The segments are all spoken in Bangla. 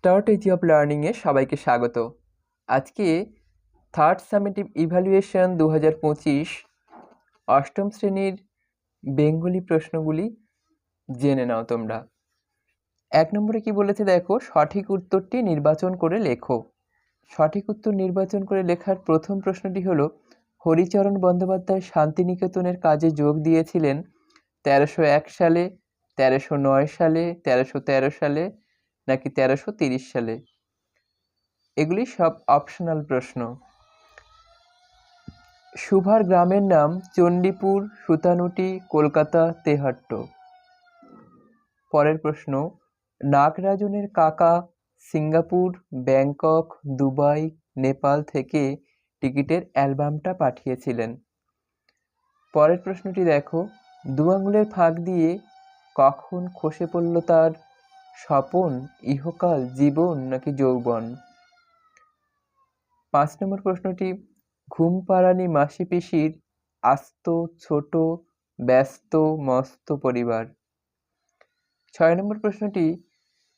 স্টার্ট এজি অফ লার্নিংয়ে সবাইকে স্বাগত। আজকে থার্ড সামেটিভ ইভ্যালুয়েশন দু অষ্টম শ্রেণির বেঙ্গলি প্রশ্নগুলি জেনে নাও তোমরা। এক নম্বরে কি বলেছে দেখো, সঠিক উত্তরটি নির্বাচন করে লেখো। সঠিক উত্তর নির্বাচন করে লেখার প্রথম প্রশ্নটি হলো, হরিচরণ বন্দ্যোপাধ্যায় শান্তিনিকেতনের কাজে যোগ দিয়েছিলেন তেরোশো এক সালে, তেরোশো নয় সালে, তেরোশো তেরো সালে নাকি তেরোশো তিরিশ সালে? এগুলি সব অপশনাল প্রশ্ন। সুভার গ্রামের নাম চণ্ডীপুর, সুতানুটি, কলকাতা, তেহট্ট। পরের প্রশ্ন, নাগরাজনের কাকা সিঙ্গাপুর, ব্যাংকক, দুবাই, নেপাল থেকে টিকিটের অ্যালবামটা পাঠিয়েছিলেন। পরের প্রশ্নটি দেখো দু আঙুলের ফাঁক দিয়ে কখন খসে পড়ল তার স্বপন, ইহকাল, জীবন নাকি যৌবন? পাঁচ নম্বর প্রশ্নটি, ঘুম পাড়ানি মাসি পিসির আস্ত, ছোট, ব্যস্ত, মস্ত পরিবার। ছয় নম্বর প্রশ্নটি,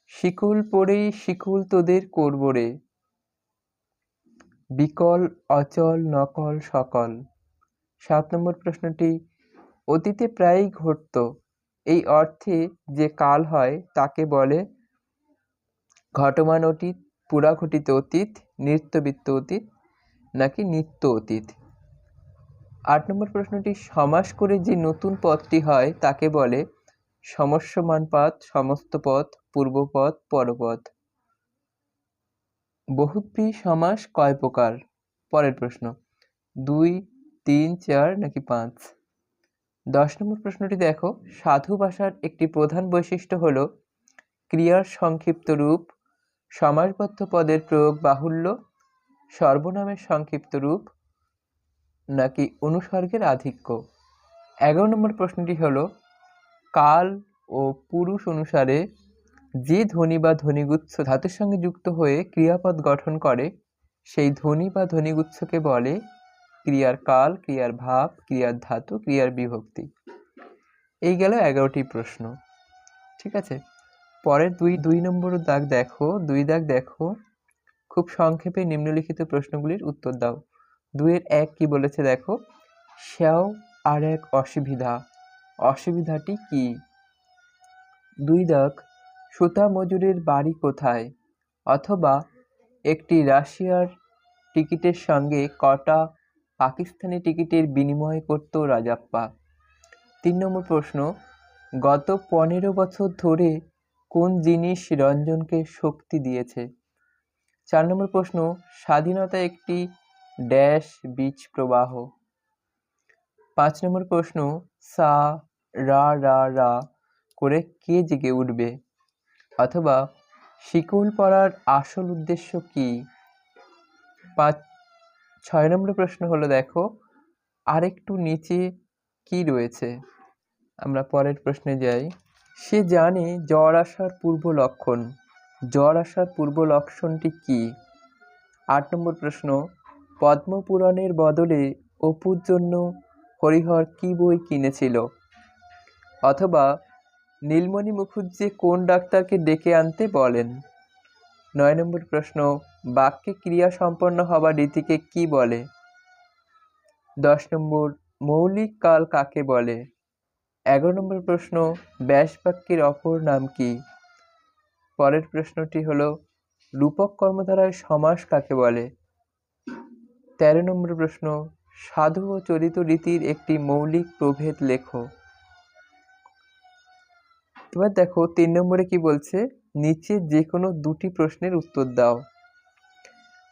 শিকুল পড়েই শিকুল তোদের করব রে? বিকল, অচল, নকল, সকল। সাত নম্বর প্রশ্নটি, অতীতে প্রায়ই ঘটত এই অর্থে যে কাল হয় তাকে বলে ঘটমান অতীত পুরাঘটিত অতীত, নৃত্যবৃত্ত অতীত নাকি নিত্য অতীত। আট নম্বর প্রশ্নটি, সমাস করে যে নতুন পথটি হয় তাকে বলে সমস্যমান পদ সমস্ত পথ পূর্বপদ পরপথ। বহুব্রী সমাস কয় প্রকার? পরের প্রশ্ন, দুই, তিন, চার নাকি পাঁচ? দশ নম্বর প্রশ্নটি দেখো। সাধু ভাষার একটি প্রধান বৈশিষ্ট্য হল ক্রিয়ার সংক্ষিপ্ত রূপ, সমাসবদ্ধ পদের প্রয়োগ বাহুল্য, সর্বনামের সংক্ষিপ্ত রূপ, নাকি অনুসর্গের আধিক্য। এগারো নম্বর প্রশ্নটি হল, কাল ও পুরুষ অনুসারে যে ধ্বনি বা ধ্বনিগুচ্ছ ধাতুর সঙ্গে যুক্ত হয়ে ক্রিয়াপদ গঠন করে, সেই ধ্বনি বা ধ্বনিগুচ্ছকে বলে ক্রিয়ার কাল, ক্রিয়ার ভাব, ক্রিয়ার ধাতু, ক্রিয়ার বিভক্তি। এই গেল এগারোটি প্রশ্ন। ঠিক আছে? পরের দুই দুই নম্বর দাগ দেখো, দুই দাগ দেখো। খুব সংক্ষেপে নিম্নলিখিত প্রশ্নগুলির উত্তর দাও। দুইয়ের এক কি বলেছে দেখো? শ্যাও আর এক অসুবিধা। অসুবিধাটি কি? দুই দাগ, সুতা মজুরের বাড়ি কোথায়? অথবা একটি রাশিয়ার টিকিটের সঙ্গে কটা পাকিস্তানি টিকিটের বিনিময় করত রাজাপ্পা তিন নম্বর প্রশ্ন, গত পনেরো বছর ধরে কোন জিনিস রঞ্জনকে শক্তি দিয়েছে? চার নম্বর প্রশ্ন, স্বাধীনতা একটি ড্যাশ বীজ প্রবাহ। পাঁচ নম্বর প্রশ্ন, সা, রা রা রা করে কে জেগে উঠবে? অথবা শিকল পড়ার আসল উদ্দেশ্য কি? পাঁচ ছয় নম্বর প্রশ্ন হলো, দেখো, আরেকটু নিচে কি রয়েছে? আমরা পরের প্রশ্নে যাই। সে জানে জ্বর আসার পূর্ব লক্ষণ। জ্বর আসার পূর্ব লক্ষণটি কি? আট নম্বর প্রশ্ন, পদ্মপুরাণের বদলে অপুর জন্য হরিহর কি বই কিনেছিল? অথবা, নীলমণি মুখুজ্জি কোন ডাক্তারকে ডেকে আনতে বলেন? নয় নম্বর প্রশ্ন বাক্যে ক্রিয়া সম্পন্ন হবার রীতিকে কি বলে? দশ নম্বর, মৌলিক কাল কাকে বলে? এগারো নম্বর প্রশ্ন, ব্যাস বাক্যের অপর নাম কি? পরের প্রশ্নটি হলো, রূপক কর্মধারায় সমাস কাকে বলে? তেরো নম্বর প্রশ্ন, সাধু ও চরিত রীতির একটি মৌলিক প্রভেদ লেখো। এবার দেখো, তিন নম্বরে কি বলছে? নিচে যে কোনো দুটি প্রশ্নের উত্তর দাও।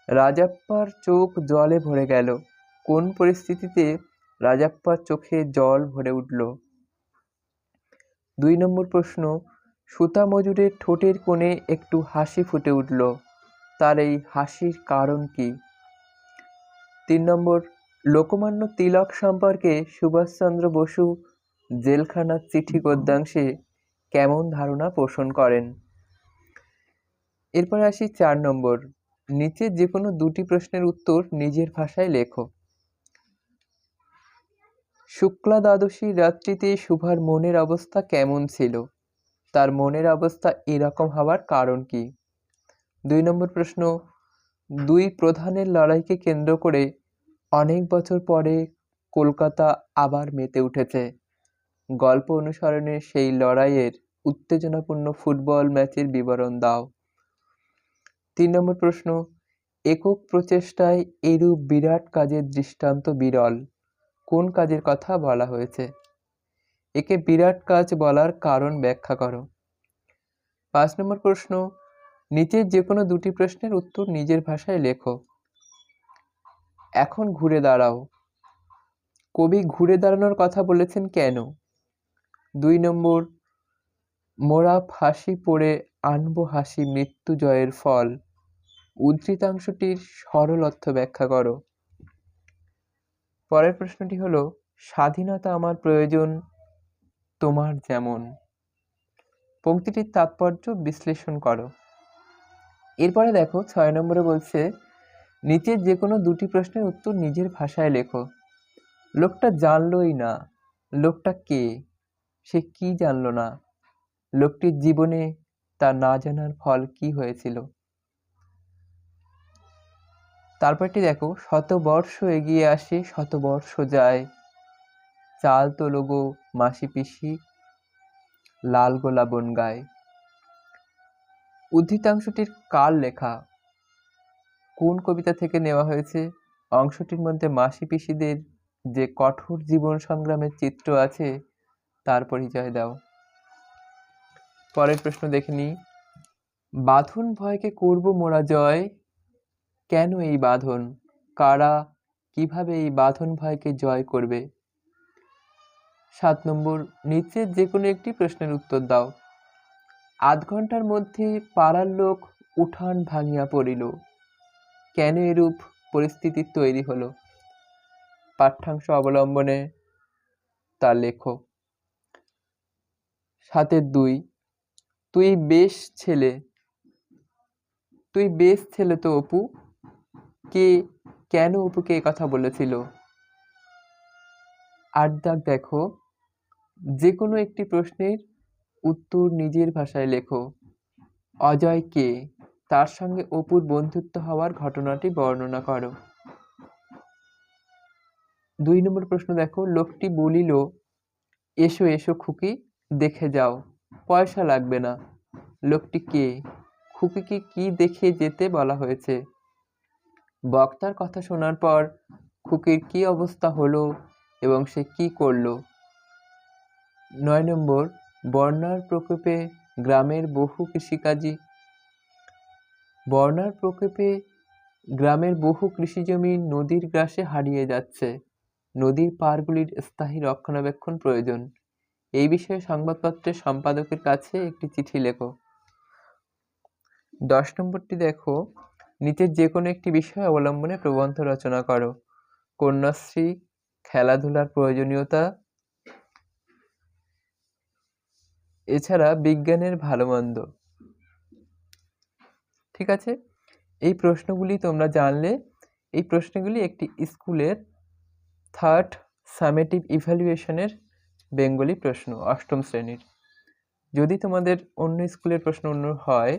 রাজাপ্পার চোখ জলে ভরে গেল। কোন পরিস্থিতিতে রাজাপ্পার চোখে জল ভরে উঠল? দুই নম্বর প্রশ্ন, সুতা মজুরের ঠোঁটের কোণে একটু হাসি ফুটে উঠল। তার এই হাসির কারণ কি? তিন নম্বর, লোকমান্য তিলক সম্পর্কে সুভাষচন্দ্র বসু জেলখানার চিঠি গদ্যাংশে কেমন ধারণা পোষণ করেন? এরপর আসি চার নম্বর। নিচে যে কোনো দুটি প্রশ্নের উত্তর নিজের ভাষায় লেখো। শুক্লা দ্বাদশী রাত্রিতে শুভার মনের অবস্থা কেমন ছিল? তার মনের অবস্থা এরকম হওয়ার কারণ কি? দুই নম্বর প্রশ্ন, দুই প্রধানের লড়াইকে কেন্দ্র করে অনেক বছর পরে কলকাতা আবার মেতে উঠেছে। গল্প অনুসরণে সেই লড়াইয়ের উত্তেজনাপূর্ণ ফুটবল ম্যাচের বিবরণ দাও। তিন নম্বর প্রশ্ন, একক প্রচেষ্টায় এরূপ বিরাট কাজের দৃষ্টান্ত বিরল, কোন কাজের কথা বলা হয়েছে? একে বিরাট কাজ বলার কারণ ব্যাখ্যা করো। পাঁচ নম্বর প্রশ্ন, নিচের যে কোনো দুটি প্রশ্নের উত্তর নিজের ভাষায় লেখো। এখন ঘুরে দাঁড়াও। কবি ঘুরে দাঁড়ানোর কথা বলেছেন কেন? দুই নম্বর, মোরা ফাঁসি পড়ে আনব হাসি মৃত্যু জয়ের ফল উদ্ধৃতাংশটির সরল অর্থ ব্যাখ্যা করো। পরের প্রশ্নটি হলো, স্বাধীনতা আমার প্রয়োজন, তোমার যেমন। পংক্তিটির তাৎপর্য বিশ্লেষণ করো। এরপরে দেখো, ছয় নম্বরে বলছে, নিচের যে কোনো দুটি প্রশ্নের উত্তর নিজের ভাষায় লেখো। লোকটা জানলই না, লোকটা কে? সে কি জানলো না? লোকটির জীবনে তা না জানার ফল কি হয়েছিল? তারপরটি দেখো, শতবর্ষ এগিয়ে আসে, শতবর্ষ যায়। চাল তো লোগো, মাসি পিসি, লাল গোলা বন গায়। উদ্ধৃতাংশটির কার লেখা? কোন কবিতা থেকে নেওয়া হয়েছে? অংশটির মধ্যে মাসি পিসিদের যে কঠোর জীবন সংগ্রামের চিত্র আছে, তার পরিচয় দাও। পরের প্রশ্ন দেখে নিই। বাঁধন ভয়কে করব মোরা জয় কেন এই বাঁধন? কারা কীভাবে এই বাঁধন ভয়কে জয় করবে? সাত নম্বর নিচের যে কোনো একটি প্রশ্নের উত্তর দাও। আধ ঘণ্টার মধ্যে পাড়ার লোক উঠান ভাঙিয়া পড়িল। কেন এরূপ পরিস্থিতি তৈরি হলো? পাঠ্যাংশ অবলম্বনে তা লেখো। সাতের দুই, তুই বেশ ছেলে। তুই বেশ ছেলে তো অপু। কে কেন অপুকে কথা বলেছিল? আট দাগ দেখো যে কোনো একটি প্রশ্নের উত্তর নিজের ভাষায় লেখো। অজয় কে? তার সঙ্গে অপুর বন্ধুত্ব হওয়ার ঘটনাটি বর্ণনা করো। দুই নম্বর প্রশ্ন দেখো, লোকটি বলিল, এসো এসো খুকি, দেখে যাও। পয়সা লাগবে না। লোকটি কে? খুকিকে কি দেখে যেতে বলা হয়েছে? বক্তার কথা শোনার পর খুকির কি অবস্থা হলো এবং সে কি করল? নয় নম্বর বন্যার প্রকোপে গ্রামের বহু কৃষিকাজী। বন্যার প্রকোপে গ্রামের বহু কৃষিজমি নদীর গ্রাসে হারিয়ে যাচ্ছে। নদীর পাড়গুলির স্থায়ী রক্ষণাবেক্ষণ প্রয়োজন। এই বিষয়ে সংবাদপত্রের সম্পাদকের কাছে একটি চিঠি লেখো। দশ নম্বরটি দেখো। নিচের যে কোনো একটি বিষয় অবলম্বনে প্রবন্ধ রচনা করো। কন্যাশ্রী, খেলাধুলার প্রয়োজনীয়তা। এছাড়া বিজ্ঞানের ভালো মন্দ ঠিক আছে? এই প্রশ্নগুলি তোমরা জানলে, এই প্রশ্নগুলি একটি স্কুলের থার্ড সামেটিভ ইভ্যালুয়েশনের বেঙ্গলি প্রশ্ন, অষ্টম শ্রেণির। যদি তোমাদের অন্য স্কুলের প্রশ্ন অন্য হয়,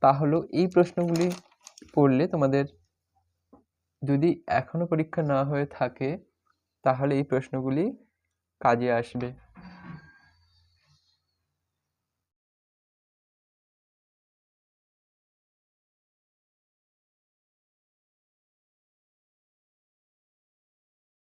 তাহলে এই প্রশ্নগুলি পড়লে তোমাদের যদি এখনও পরীক্ষা না হয়ে থাকে তাহলে এই প্রশ্নগুলি কাজে আসবে।